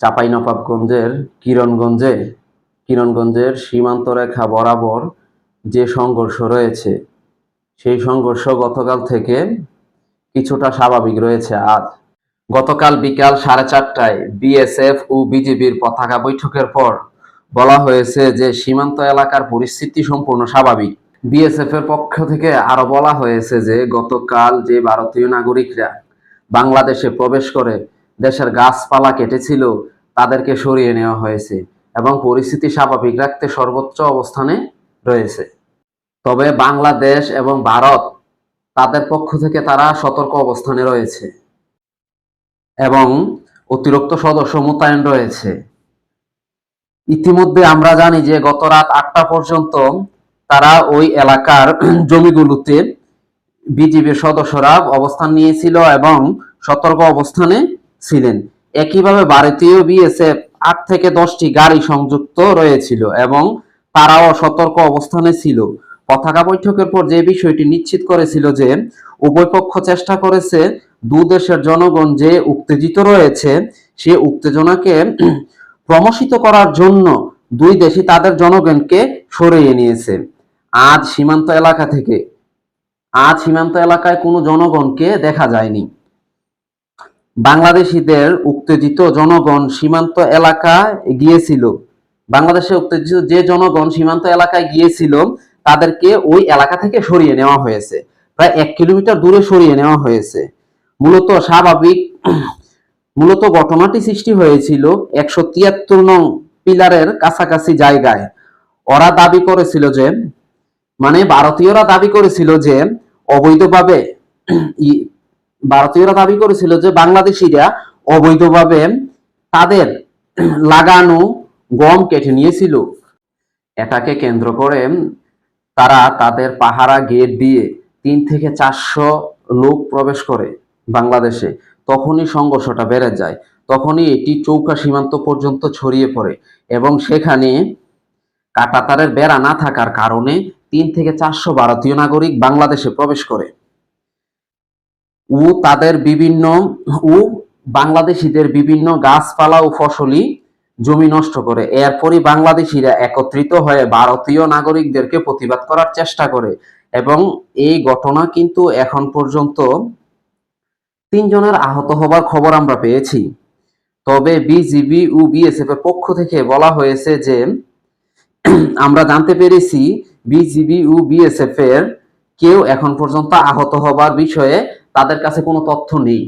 চাঁপাইনবাবগঞ্জের কিরণগঞ্জে, কিরণগঞ্জের সীমান্ত রেখা বরাবর যে সংঘর্ষ রয়েছে, সেই সংঘর্ষ গতকাল থেকে কিছুটা স্বাভাবিক রয়েছে আজ। গতকাল বিকাল সাড়ে চারটায় বিএসএফ ও বিজিবির পতাকা বৈঠকের পর বলা হয়েছে যে সীমান্ত এলাকার পরিস্থিতি সম্পূর্ণ স্বাভাবিক। বিএসএফ এর পক্ষ থেকে আরও বলা হয়েছে যে গতকাল যে ভারতীয় নাগরিকরা বাংলাদেশে প্রবেশ করে দেশের গাছপালা কেটেছিল, তাদেরকে সরিয়ে নেওয়া হয়েছে এবং পরিস্থিতি স্বাভাবিক রাখতে সর্বোচ্চ অবস্থানে রয়েছে। তবে বাংলাদেশ এবং ভারত তাদের পক্ষ থেকে তারা সতর্ক অবস্থানে রয়েছে এবং অতিরিক্ত সদস্য মোতায়েন রয়েছে। ইতিমধ্যে আমরা জানি যে গত রাত আটটা পর্যন্ত তারা ওই এলাকার জমিগুলোতে বিজিবির সদস্যরা অবস্থান নিয়েছিল এবং সতর্ক অবস্থানে ছিলেন। একইভাবে ভারতীয় বিএসএফ আট থেকে দশটি গাড়ি সংযুক্ত রয়েছিল এবং তারাও সতর্ক অবস্থানে ছিল। পতাকা বৈঠকের পর যে বিষয়টি নিশ্চিত করেছিল যে উভয় পক্ষ চেষ্টা করেছে দু দেশের জনগণ যে উত্তেজিত রয়েছে, সে উত্তেজনাকে প্রমোশিত করার জন্য দুই দেশই তাদের জনগণকে সরিয়ে নিয়েছে। আজ সীমান্ত এলাকা থেকে, আজ সীমান্ত এলাকায় কোনো জনগণকে দেখা যায়নি। বাংলাদেশিদের উত্তেজিত জনগণ সীমান্ত এলাকায় গিয়েছিল। বাংলাদেশে উত্তেজিত যে জনগণ সীমান্ত এলাকায় গিয়েছিল, তাদেরকে ওই এলাকা থেকে সরিয়ে নেওয়া হয়েছে। প্রায় এক কিলোমিটার দূরে সরিয়ে নেওয়া হয়েছে। মূলত স্বাভাবিক, মূলত ঘটনাটি সৃষ্টি হয়েছিল একশো তিয়াত্তর নং পিলারের কাছাকাছি জায়গায়। ওরা দাবি করেছিল যে মানে ভারতীয়রা দাবি করেছিল যে, অবৈধভাবে ভারতীয়রা দাবি করেছিল যে বাংলাদেশিরা অবৈধভাবে তাদের লাগানো গম কেটে নিয়েছিল। এটাকে কেন্দ্র করে তারা তাদের পাহারা গেট দিয়ে তিন থেকে চারশো লোক প্রবেশ করে বাংলাদেশে। তখনই সংঘর্ষটা বেড়ে যায়। তখনই এটি চৌকা সীমান্ত পর্যন্ত ছড়িয়ে পড়ে এবং সেখানে কাটাতারের বেড়া না থাকার কারণে তিন থেকে চারশো ভারতীয় নাগরিক বাংলাদেশে প্রবেশ করে। ও তাদের বিভিন্ন, ও বাংলাদেশিদের বিভিন্ন গাছপালা ও ফসলি জমি নষ্ট করে। এরপরই বাংলাদেশিরা একত্রিত হয়ে ভারতীয় নাগরিকদেরকে প্রতিবাদ করার চেষ্টা করে এবং এই ঘটনা কিন্তু এখন পর্যন্ত তিনজনের আহত হবার খবর আমরা পেয়েছি। তবে বিজিবি ও বিএসএফ এর পক্ষ থেকে বলা হয়েছে যে আমরা জানতে পেরেছি বিজিবি ও বিএসএফ এর কেউ এখন পর্যন্ত আহত হবার বিষয়ে তাদের কাছে কোনো তথ্য নেই।